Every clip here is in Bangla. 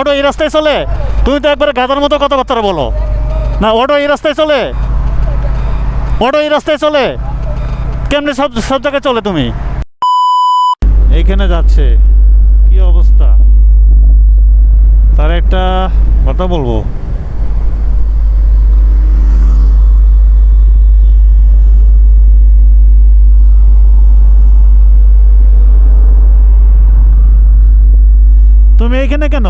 অটো এই রাস্তায় চলে? তুমি তো একবারে গাদার মতো কথাবার্তা বলো। না, অটো এই রাস্তায় চলে? অটো এই রাস্তায় চলে? কেমনি সব সব জায়গায় চলে তুমি? এইখানে যাচ্ছে। কি অবস্থা? তার একটা কথা বলব। তুমি এইখানে কেন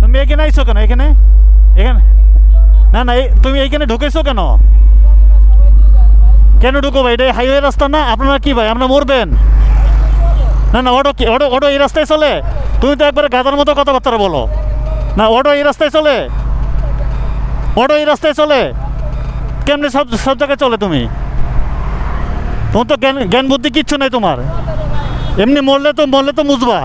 তুমি এখানে আইছো কেন? এখানে? এখানে? না না তুমি এইখানে ঢুকেছো কেন? কেন ঢুকো ভাই? এটা হাইওয়ে রাস্তা না? আপনারা কি ভাই? আপনারা মরবেন। না না, অটো কি? অটো অটো এই রাস্তায় চলে। তুমি তো একবারে গাদার মতো কথাবার্তা বলো। না, অটো এই রাস্তায় চলে। অটো এই রাস্তায় চলে। কেমনি সব সব জায়গায় চলে তুমি? তোমার তো জ্ঞান জ্ঞান বুদ্ধি কিচ্ছু নাই তোমার। এমনি মরলে তো মরলে তো মুজবা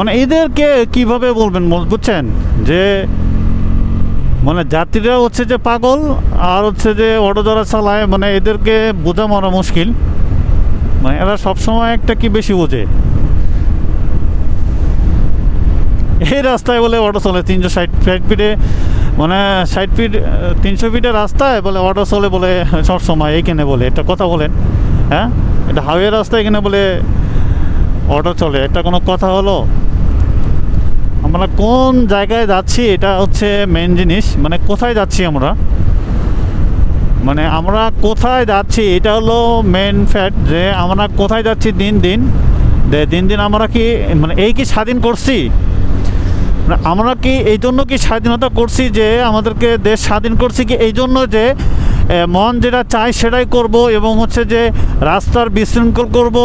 মানে এদেরকে কীভাবে বলবেন বুঝছেন? যে মানে যাত্রীরা হচ্ছে যে পাগল, আর হচ্ছে যে অটো যারা চালায় মানে এদেরকে বোঝা মারা মুশকিল। মানে এরা সবসময় একটা কি বেশি বোঝে? এই রাস্তায় বলে অটো চলে তিনশো ষাট ষাট ফিটে মানে ষাট ফিট, তিনশো ফিটের রাস্তায় বলে অটো চলে বলে সবসময়, এইখানে বলে। এটা কথা বলেন হ্যাঁ? এটা হাইওয়ে রাস্তায় এখানে বলে অটো চলে এটা কোনো কথা হলো? আমরা কোন জায়গায় যাচ্ছি, এটা হচ্ছে মেন জিনিস। মানে কোথায় যাচ্ছি আমরা? মানে আমরা কোথায় যাচ্ছি, এটা হলো মেন ফ্যাক্ট যে আমরা কোথায় যাচ্ছি দিন দিন। দিন দিন আমরা কি মানে এই কি স্বাধীন করছি? মানে আমরা কি এই জন্য কি স্বাধীনতা করছি যে আমাদেরকে দেশ স্বাধীন করছি কি এই জন্য যে মন যেটা চায় সেটাই করব এবং হচ্ছে যে রাস্তার বিশৃঙ্খল করব?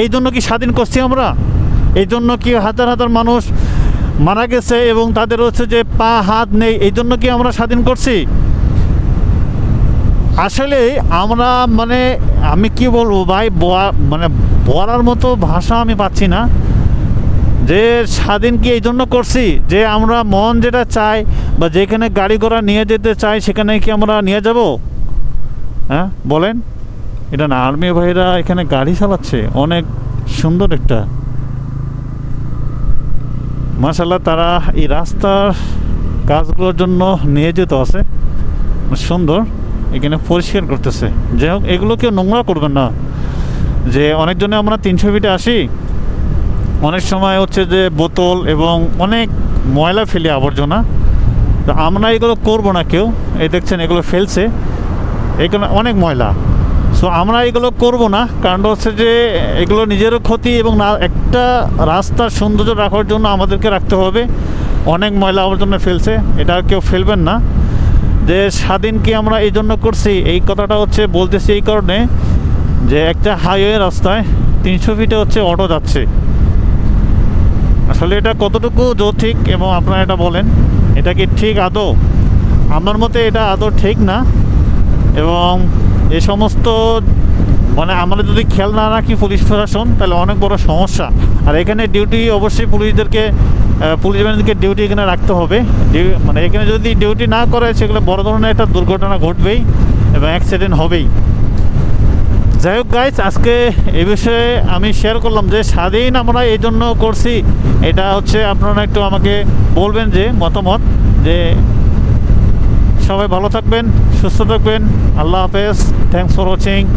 এই জন্য কি স্বাধীন করছি আমরা? এই জন্য কি হাজার হাজার মানুষ মারা গেছে এবং তাদের হচ্ছে যে পা, হাত নেই, এই জন্য কি আমরা স্বাধীন করছি? আসলে আমরা মানে আমি কি বলব ভাই মানে বলার মতো ভাষা আমি পাচ্ছি না যে স্বাধীন কি এই জন্য করছি যে আমরা মন যেটা চাই বা যেখানে গাড়ি ঘোড়া নিয়ে যেতে চাই সেখানে কি আমরা নিয়ে যাব? হ্যাঁ বলেন। এটা না, আর্মি ভাইরা এখানে গাড়ি চালাচ্ছে। অনেক সুন্দর একটা মাসাল্লাহ তারা এই রাস্তার কাজগুলোর জন্য নিয়ে যেতে আছে। সুন্দর, এখানে পরিষ্কার করতেছে। যাই হোক, এগুলো কেউ নোংরা করবেন না। যে অনেকজনে আমরা তিনশো ফিটে আসি, অনেক সময় হচ্ছে যে বোতল এবং অনেক ময়লা ফেলি আবর্জনা। আমরা এগুলো করব না কেউ। এই দেখছেন, এগুলো ফেলছে। এগুলো অনেক ময়লা। সো আমরা এগুলো করব না, কারণ হচ্ছে যে এগুলো নিজেরও ক্ষতি এবং না, একটা রাস্তার সৌন্দর্য রাখার জন্য আমাদেরকে রাখতে হবে। অনেক ময়লা আবর্জনা ফেলছে, এটা কেউ ফেলবেন না। যে স্বাধীন কি আমরা এই জন্য করছি? এই কথাটা হচ্ছে, বলতেছি এই কারণে যে একটা হাইওয়ে রাস্তায় তিনশো ফিটে হচ্ছে অটো যাচ্ছে। আসলে এটা কতটুকু যৌথিক এবং আপনারা এটা বলেন, এটা কি ঠিক আদৌ? আমার মতে এটা আদৌ ঠিক না। এবং এ সমস্ত মানে আমরা যদি খেয়াল না রাখি পুলিশ প্রশাসন, তাহলে অনেক বড় সমস্যা। আর এখানে ডিউটি অবশ্যই পুলিশদেরকে পুলিশ বাহিনীকে ডিউটি এখানে রাখতে হবে। মানে এখানে যদি ডিউটি না করে, সেগুলো বড় ধরনের একটা দুর্ঘটনা ঘটবেই এবং অ্যাক্সিডেন্ট হবেই। যাই হোক গাইজ আজকে এ বিষয়ে আমি শেয়ার করলাম যে স্বাধীন আমরা এই জন্য করছি। এটা হচ্ছে আপনারা একটু আমাকে বলবেন যে মতামত, যে সবাই ভালো থাকবেন সুস্থ থাকবেন। আল্লাহ হাফেজ। Thanks for watching